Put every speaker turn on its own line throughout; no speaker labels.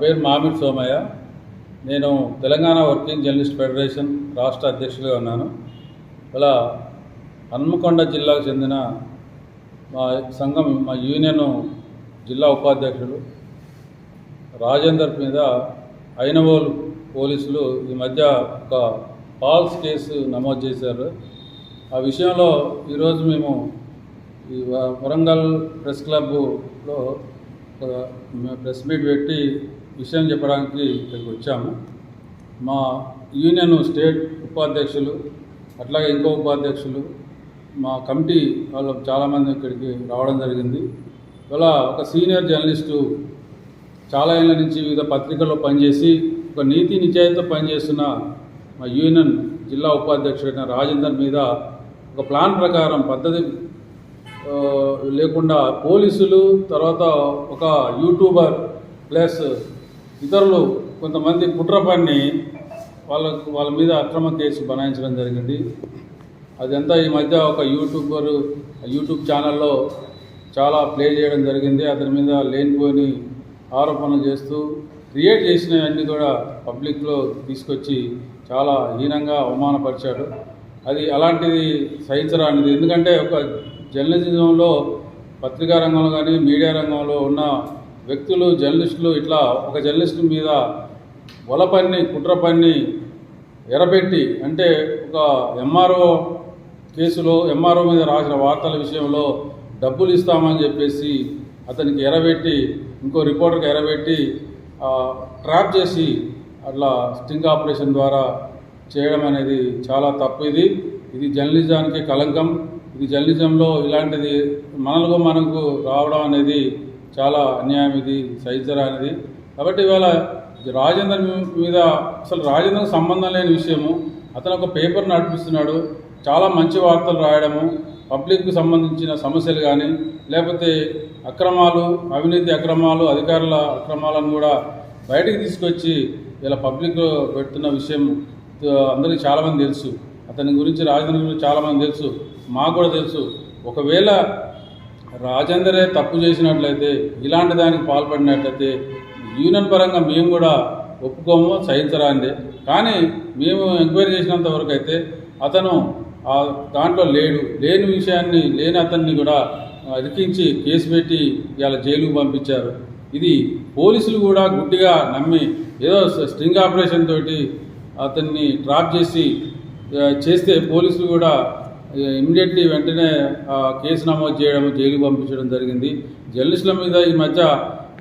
పేరు మామిడి సోమయ్య. నేను తెలంగాణ వర్కింగ్ జర్నలిస్ట్ ఫెడరేషన్ రాష్ట్ర అధ్యక్షులుగా ఉన్నాను. ఇలా హన్మకొండ జిల్లాకు చెందిన మా సంఘం మా యూనియన్ జిల్లా ఉపాధ్యక్షుడు రాజేందర్ మీద ఐనవోల్ పోలీసులు ఈ మధ్య ఒక ఫాల్స్ కేసు నమోదు చేశారు. ఆ విషయంలో ఈరోజు మేము ఈ వరంగల్ ప్రెస్ క్లబ్లో ప్రెస్ మీట్ పెట్టి విషయం చెప్పడానికి ఇక్కడికి వచ్చాము. మా యూనియన్ స్టేట్ ఉపాధ్యక్షులు అట్లాగే ఇంకో ఉపాధ్యక్షులు మా కమిటీ వాళ్ళు చాలామంది ఇక్కడికి రావడం జరిగింది. ఇవాళ ఒక సీనియర్ జర్నలిస్టు చాలా ఏళ్ళ నుంచి వివిధ పత్రికల్లో పనిచేసి ఒక నీతి నిజాయితీతో పనిచేస్తున్న మా యూనియన్ జిల్లా ఉపాధ్యక్షుడైన రాజేందర్ మీద ఒక ప్లాన్ ప్రకారం పద్ధతి లేకుండా పోలీసులు తర్వాత ఒక యూట్యూబర్ ప్లస్ ఇతరులు కొంతమంది కుట్ర పని వాళ్ళ వాళ్ళ మీద అక్రమ కేసు బనాయించడం జరిగింది. అదంతా ఈ మధ్య ఒక యూట్యూబర్ యూట్యూబ్ ఛానల్లో చాలా ప్లే చేయడం జరిగింది. అతని మీద లేనిపోని ఆరోపణలు చేస్తూ క్రియేట్ చేసినవన్నీ కూడా పబ్లిక్లో తీసుకొచ్చి చాలా హీనంగా అవమానపరిచాడు. అది అలాంటిది సహించరానిది ఎందుకంటే ఒక జర్నలిజంలో పత్రికా రంగంలో కానీ మీడియా రంగంలో ఉన్న వ్యక్తులు జర్నలిస్టులు ఇట్లా ఒక జర్నలిస్ట్ మీద వలపన్ని కుట్ర పని ఎరబెట్టి అంటే ఒక ఎంఆర్ఓ కేసులో ఎంఆర్ఓ మీద రాసిన వార్తల విషయంలో డబ్బులు ఇస్తామని చెప్పేసి అతనికి ఎరబెట్టి ఇంకో రిపోర్టర్కి ఎరబెట్టి ట్రాప్ చేసి అట్లా స్టింగ్ ఆపరేషన్ ద్వారా చేయడం అనేది చాలా తప్పు ఇది. ఇది జర్నలిజానికి కలంకం ఇది జర్నలిజంలో ఇలాంటిది మనకు మనకు రావడం అనేది చాలా అన్యాయం ఇది సహించరానిది కాబట్టి ఇవాళ రాజేందర్ మీద అసలు రాజేందర్కి సంబంధం లేని విషయము అతను ఒక పేపర్ నడిపిస్తున్నాడు చాలా మంచి వార్తలు రాయడము పబ్లిక్కి సంబంధించిన సమస్యలు కానీ లేకపోతే అక్రమాలు అవినీతి అక్రమాలు అధికారుల అక్రమాలను కూడా బయటికి తీసుకొచ్చి ఇలా పబ్లిక్లో పెడుతున్న విషయం అందరికీ చాలామంది తెలుసు. అతని గురించి రాజేంద్ర గురించి చాలామంది తెలుసు. మాకు కూడా తెలుసు. ఒకవేళ రాజేందరే తప్పు చేసినట్లయితే ఇలాంటి దానికి పాల్పడినట్లయితే యూనియన్ పరంగా మేము కూడా ఒప్పుకోము సహించరాంది కానీ మేము ఎంక్వైరీ చేసినంత వరకు అయితే అతను ఆ దాంట్లో లేడు. లేని విషయాన్ని లేని అతన్ని కూడా ఆ, ఇరికించి కేసు పెట్టి ఇవాళ జైలుకు పంపించారు. ఇది పోలీసులు కూడా గుడ్డిగా నమ్మి ఏదో స్ట్రింగ్ ఆపరేషన్ తోటి అతన్ని ట్రాప్ చేసి చేస్తే పోలీసులు కూడా ఇమీడియట్లీ వెంటనే కేసు నమోదు చేయడం జైలుకు పంపించడం జరిగింది. జర్నలిస్టుల మీద ఈ మధ్య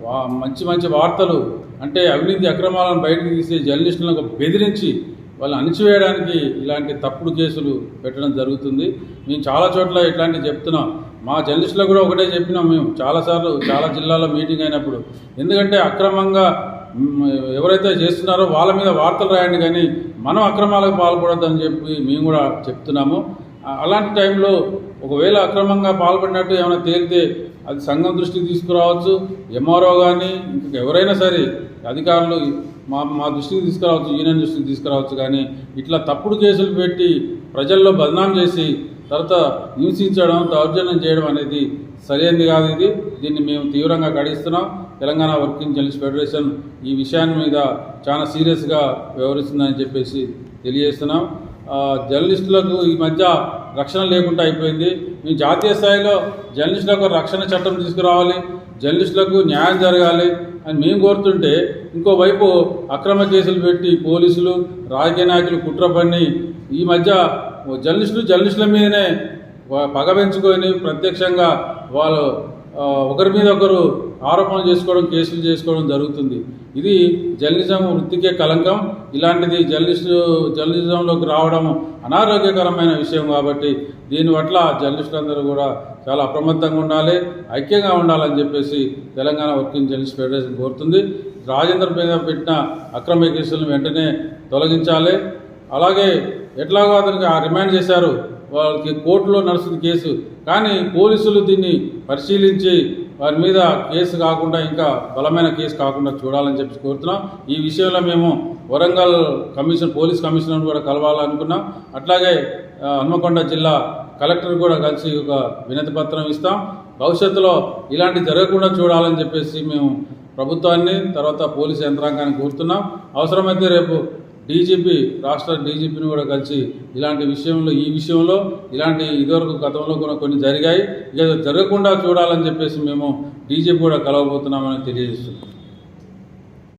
వా- మంచి మంచి వార్తలు అంటే అవినీతి అక్రమాలను బయటకు తీసే జర్నలిస్టులను బెదిరించి వాళ్ళని అణిచివేయడానికి ఇలాంటి తప్పుడు కేసులు పెట్టడం జరుగుతుంది. మేము చాలా చోట్ల ఇట్లాంటివి చెప్తున్నాం. మా జర్నలిస్టులకు కూడా ఒకటే చెప్పినాం మేము. చాలాసార్లు చాలా జిల్లాలో మీటింగ్ అయినప్పుడు. ఎందుకంటే అక్రమంగా ఎవరైతే చేస్తున్నారో వాళ్ళ మీద వార్తలు రాయండి కానీ మనం అక్రమాలకు పాల్పడద్దని చెప్పి మేము కూడా చెప్తున్నాము. అలాంటి టైంలో ఒకవేళ అక్రమంగా పాల్పడినట్టు ఏమైనా తేలితే అది సంఘం దృష్టికి తీసుకురావచ్చు ఎంఆర్ఓ కానీ ఇంకా ఎవరైనా సరే అధికారులు మా మా దృష్టికి తీసుకురావచ్చు యూనియన్ దృష్టికి తీసుకురావచ్చు కానీ ఇట్లా తప్పుడు కేసులు పెట్టి ప్రజల్లో బదనాం చేసి తర్వాత హింసించడం దౌర్జన్యం చేయడం అనేది సరైనది కాదు ఇది. దీన్ని మేము తీవ్రంగా ఖండిస్తున్నాం. తెలంగాణ వర్కింగ్ జర్నలిస్ట్ ఫెడరేషన్ ఈ విషయాన్ని మీద చాలా సీరియస్గా వ్యవహరిస్తుందని చెప్పేసి తెలియజేస్తున్నాం. జర్నలిస్టులకు ఈ మధ్య రక్షణ లేకుండా అయిపోయింది. మేము జాతీయ స్థాయిలో జర్నలిస్టులకు రక్షణ చట్టం తీసుకురావాలి జర్నలిస్టులకు న్యాయం జరగాలి అని మేము కోరుతుంటే ఇంకోవైపు అక్రమ కేసులు పెట్టి పోలీసులు రాజకీయ నాయకులు కుట్ర పన్ని ఈ మధ్య జర్నలిస్టులు జర్నలిస్టుల మీదనే పగ పెంచుకొని ప్రత్యక్షంగా వాళ్ళు ఒకరి మీద ఒకరు ఆరోపణలు చేసుకోవడం కేసులు చేసుకోవడం జరుగుతుంది. ఇది జర్నలిజం వృత్తికే కలంకం ఇలాంటిది జర్నలిస్టు జర్నలిజంలోకి రావడం అనారోగ్యకరమైన విషయం కాబట్టి దీని పట్ల జర్నలిస్టులందరూ కూడా చాలా అప్రమత్తంగా ఉండాలి ఐక్యంగా ఉండాలని చెప్పేసి తెలంగాణ వర్కింగ్ జర్నలిస్ట్ ఫెడరేషన్ కోరుతుంది. రాజేందర్ మీద పెట్టిన అక్రమ కేసులను వెంటనే తొలగించాలి. అలాగే ఎట్లాగో అతనికి ఆ రిమాండ్ చేశారు. వాళ్ళకి కోర్టులో నడుస్తుంది కేసు. కానీ పోలీసులు దీన్ని పరిశీలించి వారి మీద కేసు కాకుండా ఇంకా బలమైన కేసు కాకుండా చూడాలని చెప్పి కోరుతున్నాం. ఈ విషయంలో మేము వరంగల్ కమిషన్ పోలీస్ కమిషనర్ కూడా కలవాలనుకున్నాం. అట్లాగే హన్మకొండ జిల్లా కలెక్టర్ కూడా కలిసి ఒక వినతి పత్రం ఇస్తాం. భవిష్యత్తులో ఇలాంటి జరగకుండా చూడాలని చెప్పేసి మేము ప్రభుత్వాన్ని తర్వాత పోలీస్ యంత్రాంగాన్ని కోరుతున్నాం. అవసరమైతే రేపు డీజీపీ రాష్ట్ర డీజీపీని కూడా కలిసి ఇలాంటి విషయంలో ఈ విషయంలో ఇలాంటి ఇదివరకు గతంలో కూడా కొన్ని జరిగాయి. ఇక జరగకుండా చూడాలని చెప్పేసి మేము డీజీపీ కూడా కలవబోతున్నామని తెలియజేస్తున్నాం.